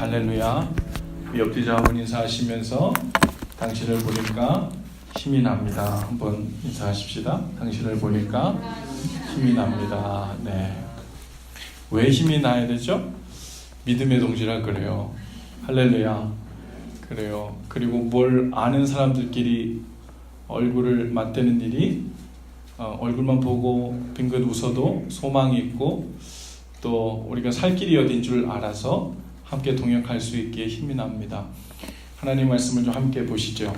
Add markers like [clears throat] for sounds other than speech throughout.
할렐루야. 옆뒤 자분 인사하시면서 당신을 보니까 힘이 납니다. 한번 인사하십시다. 당신을 보니까 힘이 납니다. 네. 왜 힘이 나야 되죠? 믿음의 동지라 그래요. 할렐루야. 그래요. 그리고 뭘 아는 사람들끼리 얼굴을 맞대는 일이 어, 얼굴만 보고 빙긋 웃어도 소망이 있고 또 우리가 살 길이 어딘 줄 알아서 함께 동역할 수 있기에 힘이 납니다. 하나님 말씀을 좀 함께 보시죠.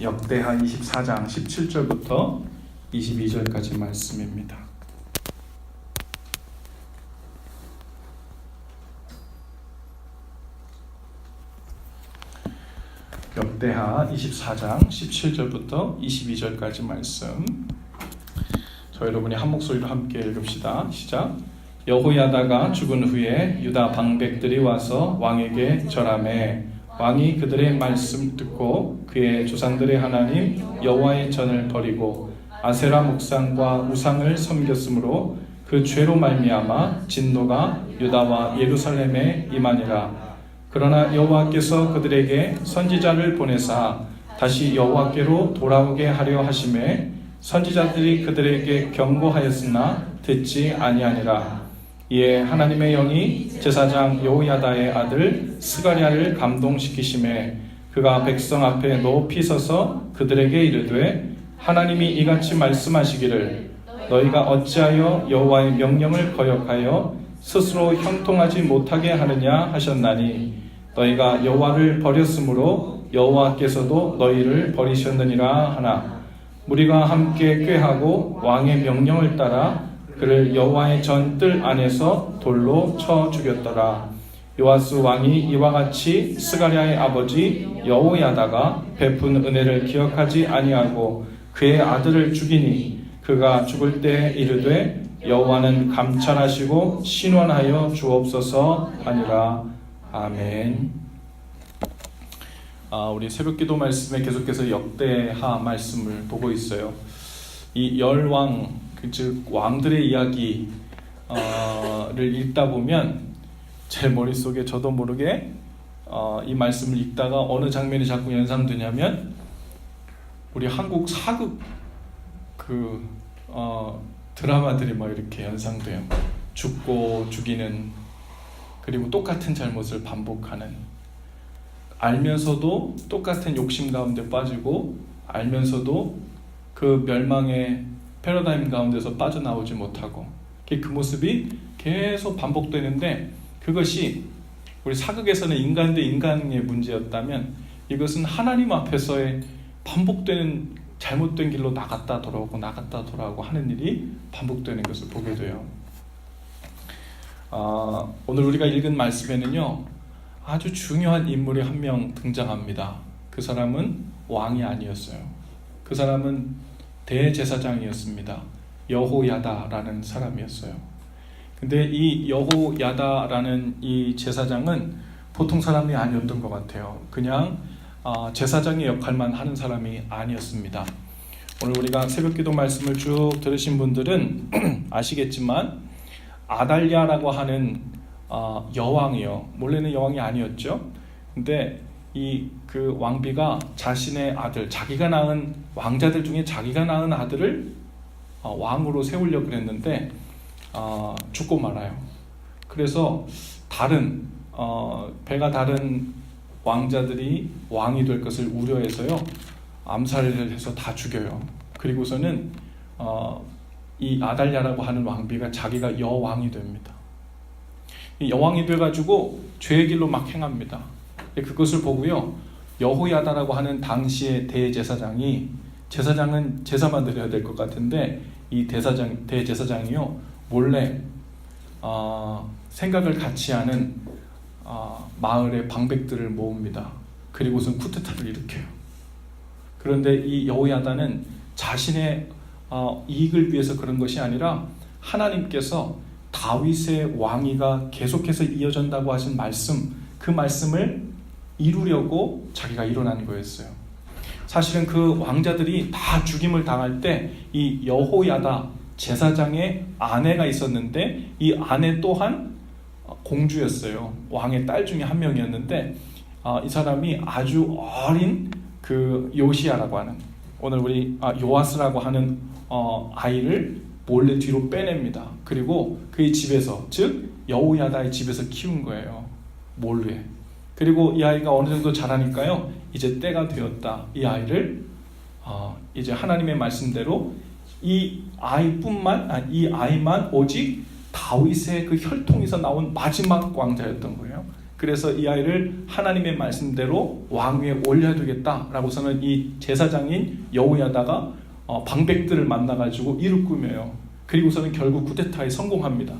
역대하 24장 17절부터 22절까지 말씀입니다. 역대하 24장 17절부터 22절까지 말씀. 저 여러분이 한 목소리로 함께 읽읍시다. 시작. 여호야다가 죽은 후에 유다 방백들이 와서 왕에게 절함해 왕이 그들의 말씀 듣고 그의 조상들의 하나님 여호와의 전을 버리고 아세라 목상과 우상을 섬겼으므로 그 죄로 말미암아 진노가 유다와 예루살렘에 임하니라. 그러나 여호와께서 그들에게 선지자를 보내사 다시 여호와께로 돌아오게 하려 하심에 선지자들이 그들에게 경고하였으나 듣지 아니하니라 이에 하나님의 영이 제사장 여호야다의 아들 스가랴를 감동시키심에 그가 백성 앞에 높이 서서 그들에게 이르되 하나님이 이같이 말씀하시기를 너희가 어찌하여 여호와의 명령을 거역하여 스스로 형통하지 못하게 하느냐 하셨나니 너희가 여호와를 버렸으므로 여호와께서도 너희를 버리셨느니라 하나 우리가 함께 꾀하고 왕의 명령을 따라 그를 여호와의 전 뜰 안에서 돌로 쳐 죽였더라. 요아스 왕이 이와 같이 스가랴의 아버지 여호야다가 베푼 은혜를 기억하지 아니하고 그의 아들을 죽이니 그가 죽을 때 이르되 여호와는 감찰하시고 신원하여 주옵소서 하니라. 아멘. 아, 우리 새벽기도 말씀에 계속해서 역대하 말씀을 보고 있어요. 이 열왕 즉 왕들의 이야기를 읽다 보면 제 머릿속에 저도 모르게 어, 이 말씀을 읽다가 어느 장면이 자꾸 연상되냐면 우리 한국 사극 그 어, 드라마들이 막 이렇게 연상돼요. 죽고 죽이는 그리고 똑같은 잘못을 반복하는 알면서도 똑같은 욕심 가운데 빠지고 알면서도 그 멸망의 패러다임 가운데서 빠져나오지 못하고 그 모습이 계속 반복되는데 그것이 우리 사극에서는 인간 대 인간의 문제였다면 이것은 하나님 앞에서의 반복되는 잘못된 길로 나갔다 돌아오고 나갔다 돌아오고 하는 일이 반복되는 것을 보게 돼요. 아, 오늘 우리가 읽은 말씀에는요 아주 중요한 인물이 한 명 등장합니다. 그 사람은 왕이 아니었어요. 그 사람은 대제사장이었습니다. 여호야다라는 사람이었어요. 근데 이 여호야다라는 이 제사장은 보통 사람이 아니었던 것 같아요. 그냥 제사장의 역할만 하는 사람이 아니었습니다. 오늘 우리가 새벽 기도 말씀을 쭉 들으신 분들은 [clears throat] 아시겠지만 아달랴라고 하는 여왕이요. 원래는 여왕이 아니었죠. 근데 이 그 왕비가 자신의 아들, 자기가 낳은 왕자들 중에 자기가 낳은 아들을 어, 왕으로 세우려고 그랬는데 어, 죽고 말아요. 그래서 다른 어, 배가 다른 왕자들이 왕이 될 것을 우려해서요 암살을 해서 다 죽여요. 그리고서는 어, 이 아달랴라고 하는 왕비가 자기가 여왕이 됩니다. 이 여왕이 돼가지고 죄의 길로 막 행합니다. 그것을 보고요 여호야다라고 하는 당시의 대제사장이 제사장은 제사만 드려야 될 것 같은데 이 대사장 대제사장이요 몰래 어, 생각을 같이 하는 어, 마을의 방백들을 모읍니다. 그리고선 쿠데타를 일으켜요. 그런데 이 여호야다는 자신의 어, 이익을 위해서 그런 것이 아니라 하나님께서 다윗의 왕위가 계속해서 이어진다고 하신 말씀 그 말씀을 이루려고 자기가 일어난 거였어요. 사실은 그 왕자들이 다 죽임을 당할 때 이 여호야다 제사장의 아내가 있었는데 이 아내 또한 공주였어요. 왕의 딸 중에 한 명이었는데 아, 이 사람이 아주 어린 그 요시아라고 하는 오늘 우리 아, 요아스라고 하는 어, 아이를 몰래 뒤로 빼냅니다. 그리고 그의 집에서 즉 여우야다의 집에서 키운 거예요. 몰래. 그리고 이 아이가 어느 정도 자라니까요. 이제 때가 되었다. 이 아이를 어, 이제 하나님의 말씀대로 이 아이뿐만 아, 이 아이만 오직 다윗의 그 혈통에서 나온 마지막 왕자였던 거예요. 그래서 이 아이를 하나님의 말씀대로 왕 위에 올려두겠다라고서는 이 제사장인 여우야다가 어, 방백들을 만나가지고 이를 꾸며요. 그리고서는 결국 쿠데타에 성공합니다.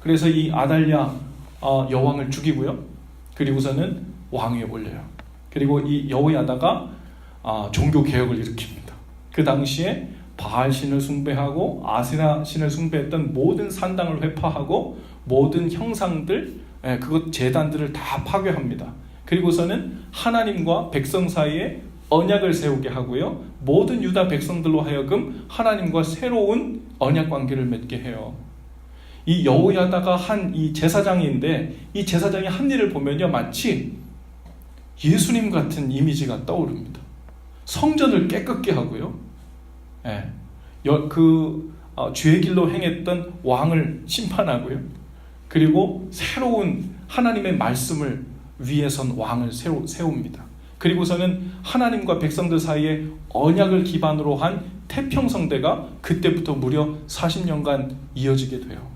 그래서 이 아달랴 어, 여왕을 죽이고요. 그리고서는 왕 위에 올려요. 그리고 이 여우야다가 어, 종교 개혁을 일으킵니다. 그 당시에 바알 신을 숭배하고 아세라 신을 숭배했던 모든 산당을 회파하고 모든 형상들, 예, 그것 재단들을 다 파괴합니다. 그리고서는 하나님과 백성 사이에 언약을 세우게 하고요. 모든 유다 백성들로 하여금 하나님과 새로운 언약 관계를 맺게 해요. 이 여호야다가 한 이 제사장인데 이 제사장이 한 일을 보면요 마치 예수님 같은 이미지가 떠오릅니다. 성전을 깨끗게 하고요. 예. 여, 그 어, 죄의 길로 행했던 왕을 심판하고요. 그리고 새로운 하나님의 말씀을 위해선 왕을 세우, 세웁니다. 그리고서는 하나님과 백성들 사이에 언약을 기반으로 한 태평성대가 그때부터 무려 40년간 이어지게 돼요.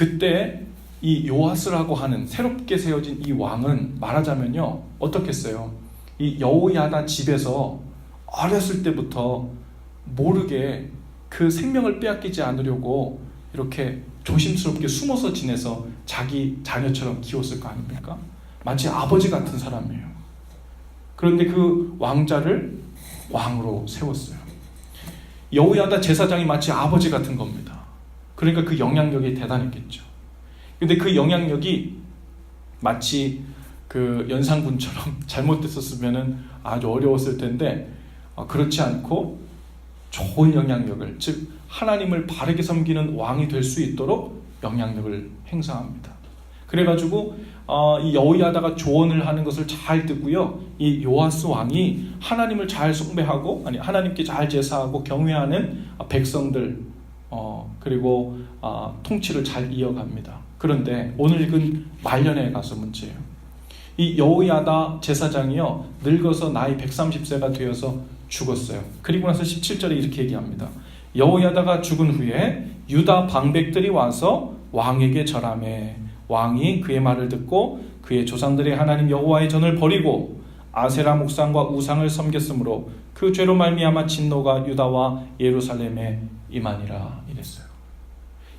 그때 이 요아스라고 하는 새롭게 세워진 이 왕은 말하자면요 어떻겠어요? 이 여호야다 집에서 어렸을 때부터 모르게 그 생명을 빼앗기지 않으려고 이렇게 조심스럽게 숨어서 지내서 자기 자녀처럼 키웠을 거 아닙니까? 마치 아버지 같은 사람이에요. 그런데 그 왕자를 왕으로 세웠어요. 여우야다 제사장이 마치 아버지 같은 겁니다. 그러니까 그 영향력이 대단했겠죠. 근데 그 영향력이 마치 그 연산군처럼 [laughs] 잘못됐었으면 아주 어려웠을 텐데 어, 그렇지 않고 좋은 영향력을 즉 하나님을 바르게 섬기는 왕이 될 수 있도록 영향력을 행사합니다. 그래가지고 어, 이 여호야다가 조언을 하는 것을 잘 듣고요. 이 요아스 왕이 하나님을 잘 숭배하고 아니 하나님께 잘 제사하고 경외하는 백성들 어, 그리고 어, 통치를 잘 이어갑니다. 그런데 오늘 읽은 말년에 가서 문제예요. 이 여호야다 제사장이요 늙어서 나이 130세가 되어서 죽었어요. 그리고 나서 17절에 이렇게 얘기합니다. 여호야다가 죽은 후에 유다 방백들이 와서 왕에게 절함해 왕이 그의 말을 듣고 그의 조상들의 하나님 여호와의 전을 버리고 아세라 목상과 우상을 섬겼으므로 그 죄로 말미암아 진노가 유다와 예루살렘에 임하니라 이랬어요.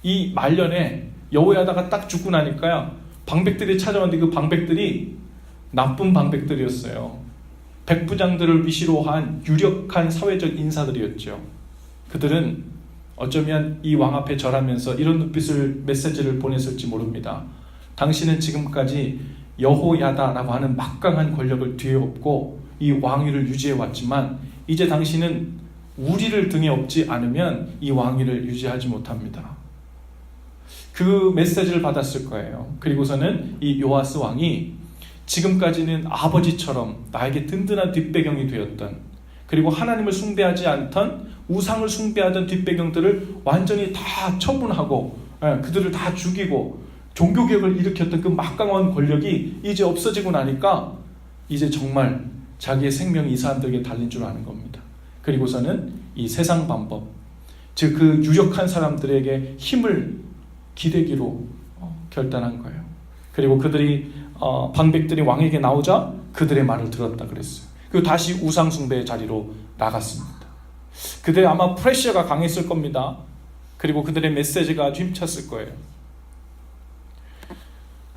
이 말년에 여호야다가 딱 죽고 나니까요 방백들이 찾아왔는데 그 방백들이 나쁜 방백들이었어요. 백부장들을 위시로 한 유력한 사회적 인사들이었죠. 그들은 어쩌면 이 왕 앞에 절하면서 이런 눈빛을 메시지를 보냈을지 모릅니다. 당신은 지금까지 여호야다라고 하는 막강한 권력을 뒤에 업고 이 왕위를 유지해 왔지만 이제 당신은 우리를 등에 업지 않으면 이 왕위를 유지하지 못합니다. 그 메시지를 받았을 거예요. 그리고서는 이 요아스 왕이 지금까지는 아버지처럼 나에게 든든한 뒷배경이 되었던 그리고 하나님을 숭배하지 않던 우상을 숭배하던 뒷배경들을 완전히 다 처분하고 예, 그들을 다 죽이고 종교개혁을 일으켰던 그 막강한 권력이 이제 없어지고 나니까 이제 정말 자기의 생명이 이 사람들에게 달린 줄 아는 겁니다. 그리고서는 이 세상 방법, 즉 그 유력한 사람들에게 힘을 기대기로 어, 결단한 거예요. 그리고 그들이 어, 방백들이 왕에게 나오자 그들의 말을 들었다 그랬어요. 그리고 다시 우상 숭배의 자리로 나갔습니다. 그들 아마 프레셔가 강했을 겁니다. 그리고 그들의 메시지가 아주 힘찼을 거예요.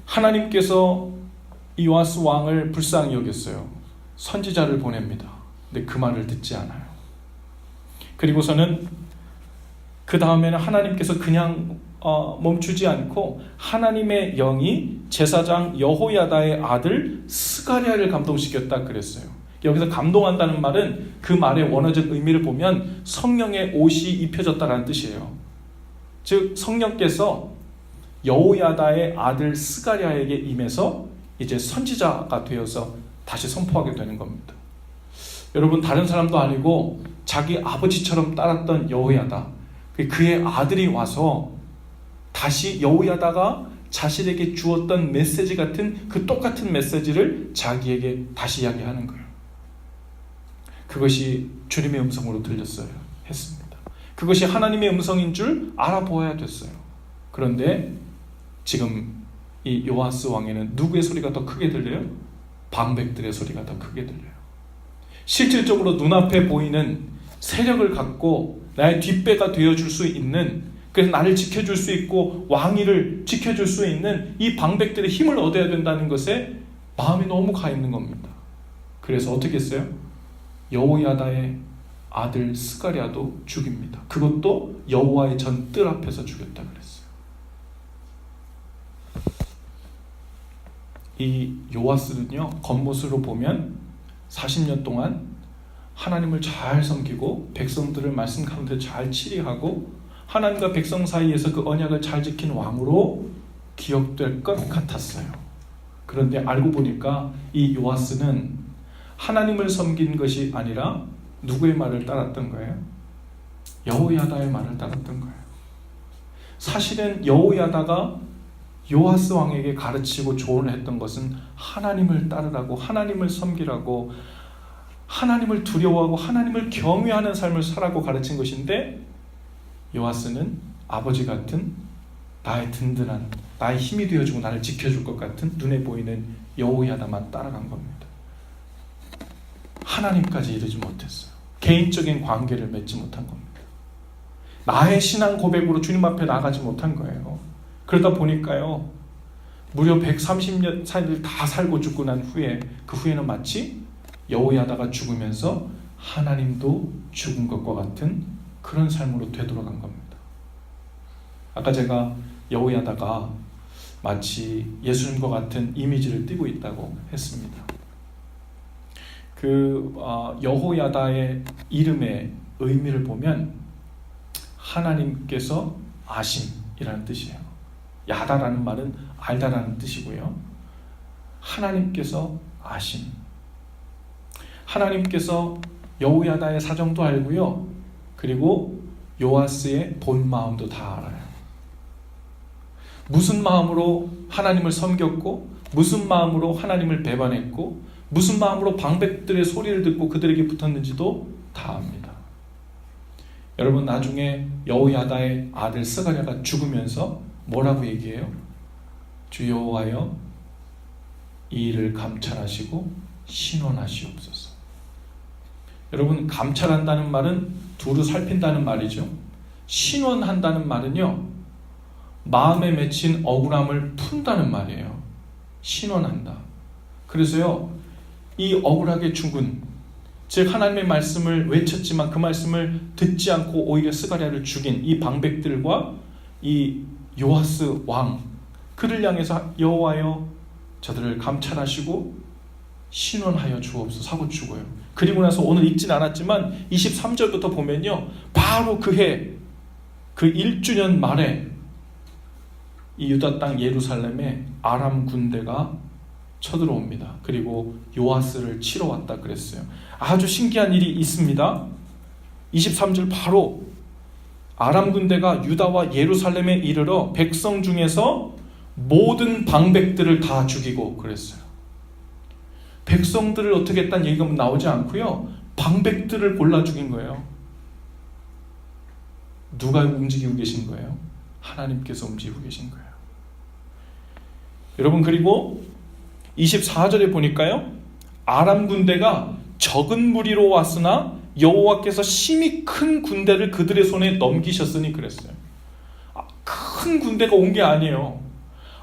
하나님께서 이와스 왕을 불쌍히 여겼어요. 선지자를 보냅니다. 근데 그 말을 듣지 않아요. 그리고서는 그 다음에는 하나님께서 그냥 어, 멈추지 않고 하나님의 영이 제사장 여호야다의 아들 스가리아를 감동시켰다 그랬어요. 여기서 감동한다는 말은 그 말의 원어적 의미를 보면 성령의 옷이 입혀졌다라는 뜻이에요. 즉 성령께서 여호야다의 아들 스가랴에게 임해서 이제 선지자가 되어서 다시 선포하게 되는 겁니다. 여러분 다른 사람도 아니고 자기 아버지처럼 따랐던 여호야다 그의 아들이 와서 다시 여호야다가 자신에게 주었던 메시지 같은 그 똑같은 메시지를 자기에게 다시 이야기하는 거예요. 그것이 주님의 음성으로 들렸어요. 했습니다. 그것이 하나님의 음성인 줄 알아보아야 됐어요. 그런데 지금 이 요아스 왕에는 누구의 소리가 더 크게 들려요? 방백들의 소리가 더 크게 들려요. 실질적으로 눈앞에 보이는 세력을 갖고 나의 뒷배가 되어줄 수 있는 그래서 나를 지켜줄 수 있고 왕위를 지켜줄 수 있는 이 방백들의 힘을 얻어야 된다는 것에 마음이 너무 가 있는 겁니다. 그래서 어떻게 했어요? 여호야다의 아들 스가랴도 죽입니다. 그것도 여호와의 전 뜰 앞에서 죽였다 그랬어요. 이 요아스는요 겉모습으로 보면 40년 동안 하나님을 잘 섬기고 백성들을 말씀 가운데 잘 치리하고 하나님과 백성 사이에서 그 언약을 잘 지킨 왕으로 기억될 것 같았어요. 그런데 알고 보니까 이 요아스는 하나님을 섬긴 것이 아니라 누구의 말을 따랐던 거예요? 여호야다의 말을 따랐던 거예요. 사실은 여호야다가 요아스 왕에게 가르치고 조언을 했던 것은 하나님을 따르라고 하나님을 섬기라고 하나님을 두려워하고 하나님을 경외하는 삶을 살라고 가르친 것인데 요아스는 아버지 같은 나의 든든한 나의 힘이 되어주고 나를 지켜줄 것 같은 눈에 보이는 여호야다만 따라간 겁니다. 하나님까지 이르지 못했어요. 개인적인 관계를 맺지 못한 겁니다. 나의 신앙 고백으로 주님 앞에 나가지 못한 거예요. 그러다 보니까요. 무려 130년 살을 다 살고 죽고 난 후에 그 후에는 마치 여호야다가 죽으면서 하나님도 죽은 것과 같은 그런 삶으로 되돌아간 겁니다. 아까 제가 여호야다가 마치 예수님과 같은 이미지를 띠고 있다고 했습니다. 그 어, 여호야다의 이름의 의미를 보면 하나님께서 아심이라는 뜻이에요. 야다라는 말은 알다라는 뜻이고요. 하나님께서 아심. 하나님께서 여호야다의 사정도 알고요. 그리고 요아스의 본 마음도 다 알아요. 무슨 마음으로 하나님을 섬겼고 무슨 마음으로 하나님을 배반했고 무슨 마음으로 방백들의 소리를 듣고 그들에게 붙었는지도 다 압니다. 여러분 나중에 여호야다의 아들 스가랴가 죽으면서 뭐라고 얘기해요? 주 여호와여 이 일을 감찰하시고 신원하시옵소서. 여러분 감찰한다는 말은 두루 살핀다는 말이죠. 신원한다는 말은요. 마음에 맺힌 억울함을 푼다는 말이에요. 신원한다. 그래서요. 이 억울하게 죽은 즉 하나님의 말씀을 외쳤지만 그 말씀을 듣지 않고 오히려 스가랴를 죽인 이 방백들과 이 요하스 왕 그를 향해서 여호와여 저들을 감찰하시고 신원하여 주옵소서 하고 죽어요. 그리고 나서 오늘 읽진 않았지만 23절부터 보면요. 바로 그 해 그 1주년 말에 이 유다 땅 예루살렘에 아람 군대가 쳐들어옵니다. 그리고 요아스를 치러 왔다 그랬어요. 아주 신기한 일이 있습니다. 23절 바로 아람 군대가 유다와 예루살렘에 이르러 백성 중에서 모든 방백들을 다 죽이고 그랬어요. 백성들을 어떻게 했다는 얘기가 나오지 않고요. 방백들을 골라 죽인 거예요. 누가 움직이고 계신 거예요? 하나님께서 움직이고 계신 거예요. 여러분 그리고 24절에 보니까요. 아람 군대가 적은 무리로 왔으나 여호와께서 심히 큰 군대를 그들의 손에 넘기셨으니 그랬어요. 아, 큰 군대가 온 게 아니에요.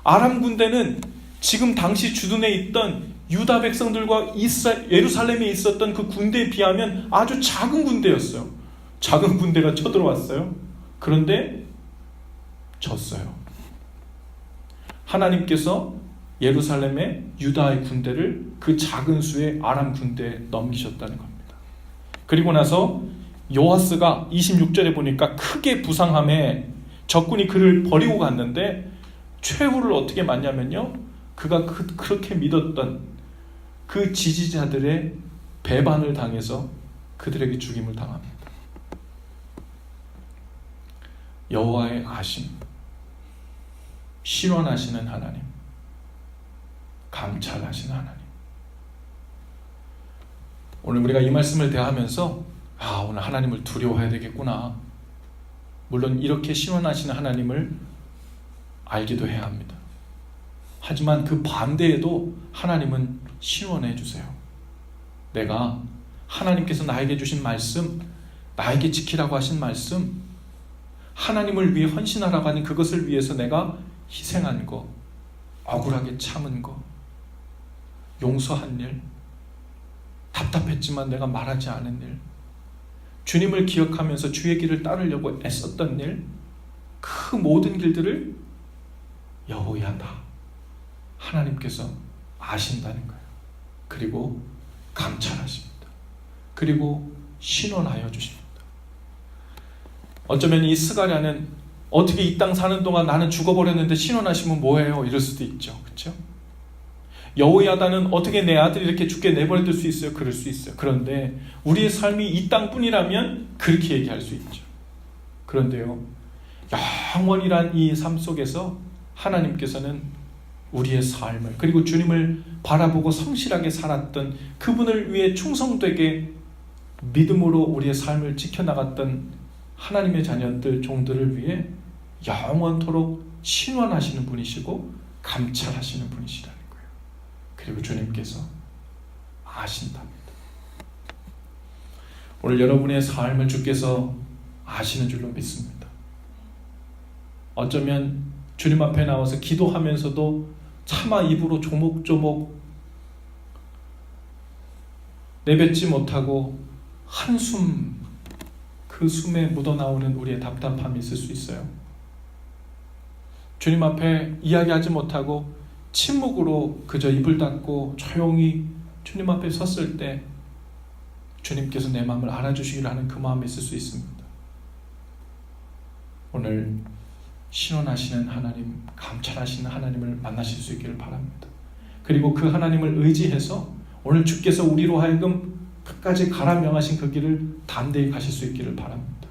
아람 군대는 지금 당시 주둔에 있던 유다 백성들과 이스라, 예루살렘에 있었던 그 군대에 비하면 아주 작은 군대였어요. 작은 군대가 쳐들어왔어요. 그런데 졌어요. 하나님께서 예루살렘의 유다의 군대를 그 작은 수의 아람 군대에 넘기셨다는 겁니다. 그리고 나서 요하스가 26절에 보니까 크게 부상함에 적군이 그를 버리고 갔는데 최후를 어떻게 맞냐면요. 그가 그, 그렇게 믿었던 그 지지자들의 배반을 당해서 그들에게 죽임을 당합니다. 여호와의 아심, 실현하시는 하나님, 감찰하시는 하나님. 오늘 우리가 이 말씀을 대하면서 아 오늘 하나님을 두려워해야 되겠구나. 물론 이렇게 실현하시는 하나님을 알기도 해야 합니다. 하지만 그 반대에도 하나님은 시원해 주세요. 내가 하나님께서 나에게 주신 말씀, 나에게 지키라고 하신 말씀, 하나님을 위해 헌신하라고 하는 그것을 위해서 내가 희생한 거, 억울하게 참은 거, 용서한 일, 답답했지만 내가 말하지 않은 일, 주님을 기억하면서 주의 길을 따르려고 애썼던 일, 그 모든 길들을 여호야다 하나님께서 아신다는 거예요. 그리고 감찰하십니다. 그리고 신원하여 주십니다. 어쩌면 이 스가랴는 어떻게 이 땅 사는 동안 나는 죽어버렸는데 신원하시면 뭐해요? 이럴 수도 있죠. 그렇죠? 여호야다는 어떻게 내 아들이 이렇게 죽게 내버려둘 수 있어요? 그럴 수 있어요. 그런데 우리의 삶이 이 땅뿐이라면 그렇게 얘기할 수 있죠. 그런데요, 영원이란 이 삶 속에서 하나님께서는 우리의 삶을 그리고 주님을 바라보고 성실하게 살았던 그분을 위해 충성되게 믿음으로 우리의 삶을 지켜나갔던 하나님의 자녀들 종들을 위해 영원토록 신원하시는 분이시고 감찰하시는 분이시라는 거예요. 그리고 주님께서 아신답니다. 오늘 여러분의 삶을 주께서 아시는 줄로 믿습니다. 어쩌면 주님 앞에 나와서 기도하면서도 차마 입으로 조목조목 내뱉지 못하고 한숨 그 숨에 묻어나오는 우리의 답답함이 있을 수 있어요. 주님 앞에 이야기하지 못하고 침묵으로 그저 입을 닫고 조용히 주님 앞에 섰을 때 주님께서 내 마음을 알아주시기를 하는 그 마음이 있을 수 있습니다. 오늘 신원하시는 하나님, 감찰하시는 하나님을 만나실 수 있기를 바랍니다. 그리고 그 하나님을 의지해서 오늘 주께서 우리로 하여금 끝까지 가라 명하신 그 길을 담대히 가실 수 있기를 바랍니다.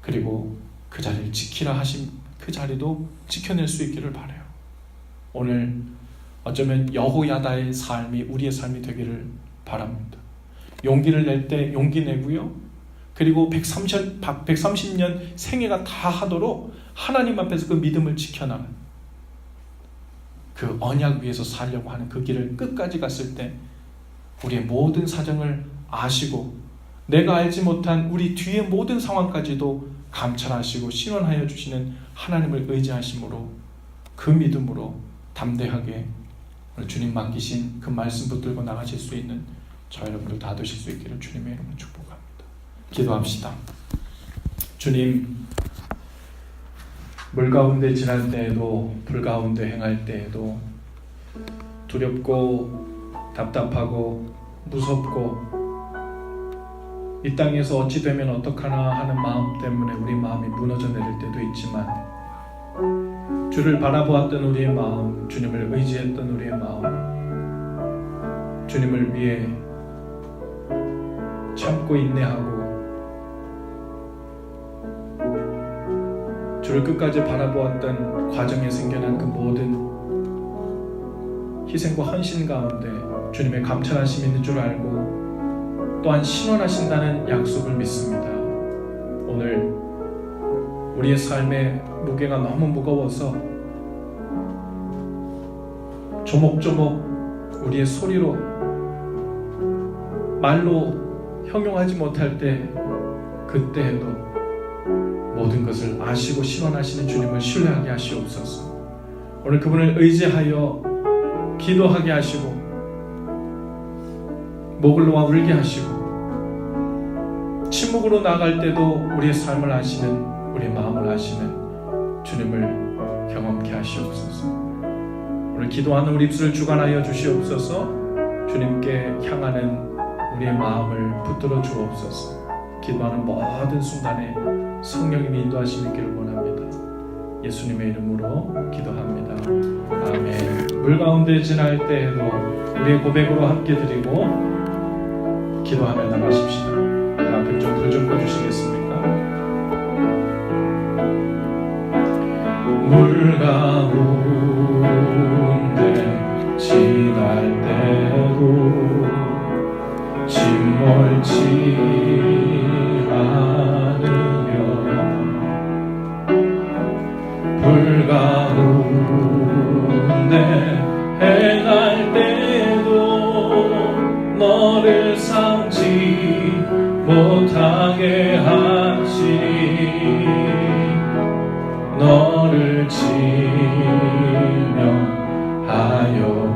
그리고 그 자리를 지키라 하신 그 자리도 지켜낼 수 있기를 바래요. 오늘 어쩌면 여호야다의 삶이 우리의 삶이 되기를 바랍니다. 용기를 낼 때 용기 내고요. 그리고 130, 130년 생애가 다 하도록 하나님 앞에서 그 믿음을 지켜나가는 그 언약 위에서 살려고 하는 그 길을 끝까지 갔을 때 우리의 모든 사정을 아시고 내가 알지 못한 우리 뒤의 모든 상황까지도 감찰하시고 신원하여 주시는 하나님을 의지하심으로 그 믿음으로 담대하게 주님 맡기신 그 말씀 붙들고 나가실 수 있는 저 여러분들 다 되실 수 있기를 주님의 이름으로 축복합니다. 기도합시다. 주님 물 가운데 지날 때에도 불 가운데 행할 때에도 두렵고 답답하고 무섭고 이 땅에서 어찌 되면 어떡하나 하는 마음 때문에 우리 마음이 무너져 내릴 때도 있지만 주를 바라보았던 우리의 마음, 주님을 의지했던 우리의 마음, 주님을 위해 참고 인내하고 주를 끝까지 바라보았던 과정에 생겨난 그 모든 희생과 헌신 가운데 주님의 감찰하심이 있는 줄 알고 또한 신원하신다는 약속을 믿습니다. 오늘 우리의 삶의 무게가 너무 무거워서 조목조목 우리의 소리로 말로 형용하지 못할 때 그때에도 모든 것을 아시고 실현하시는 주님을 신뢰하게 하시옵소서. 오늘 그분을 의지하여 기도하게 하시고 목을 놓아 울게 하시고 침묵으로 나갈 때도 우리의 삶을 아시는 우리의 마음을 아시는 주님을 경험케 하시옵소서. 오늘 기도하는 우리 입술을 주관하여 주시옵소서. 주님께 향하는 우리의 마음을 붙들어 주옵소서. 기도하는 모든 순간에 성령님이 인도하시기를 원합니다. 예수님의 이름으로 기도합니다. 아멘. 물 가운데 지날 때에도 우리의 고백으로 함께 드리고 기도하며 나가십시다. 그 앞에 좀불좀 꺼주시겠습니까? 물 가운데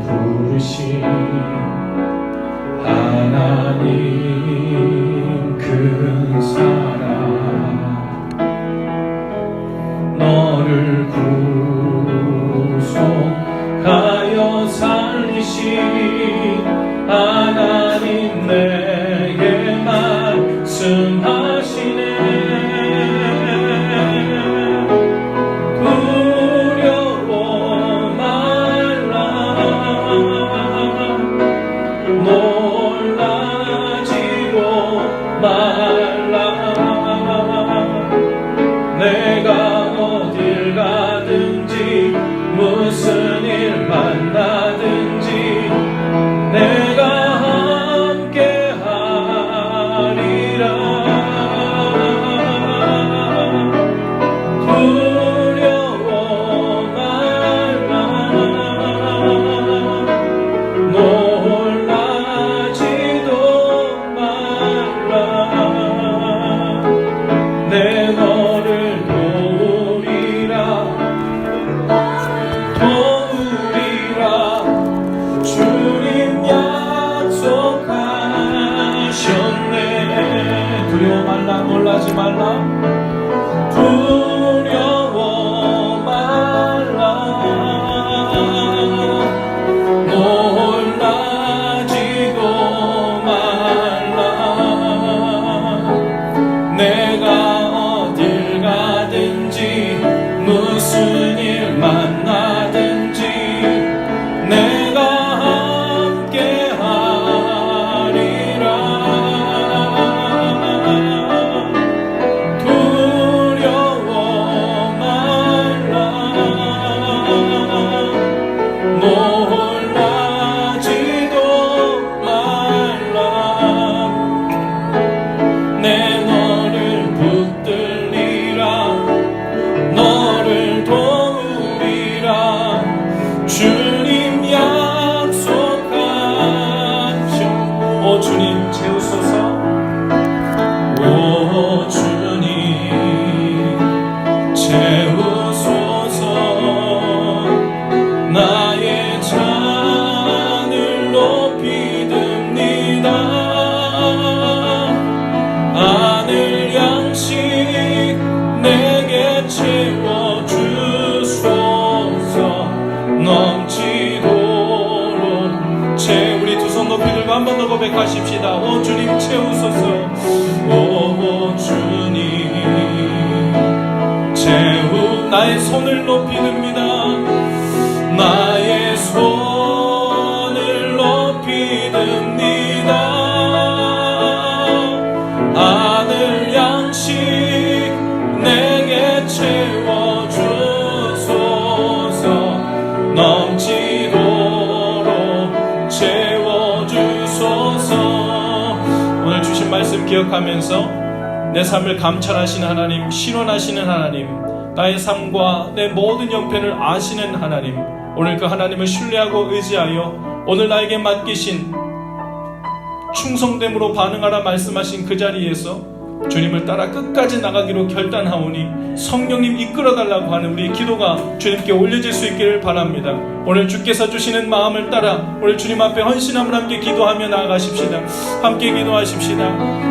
부르신 하나님 기억하면서 내 삶을 감찰하시는 하나님, 신원하시는 하나님, 나의 삶과 내 모든 형편을 아시는 하나님, 오늘 그 하나님을 신뢰하고 의지하여 오늘 나에게 맡기신 충성됨으로 반응하라 말씀하신 그 자리에서 주님을 따라 끝까지 나가기로 결단하오니 성령님 이끌어 달라고 하는 우리 기도가 주님께 올려질 수 있기를 바랍니다. 오늘 주께서 주시는 마음을 따라 오늘 주님 앞에 헌신함을 함께 기도하며 나아가십시다. 함께 기도하십시다.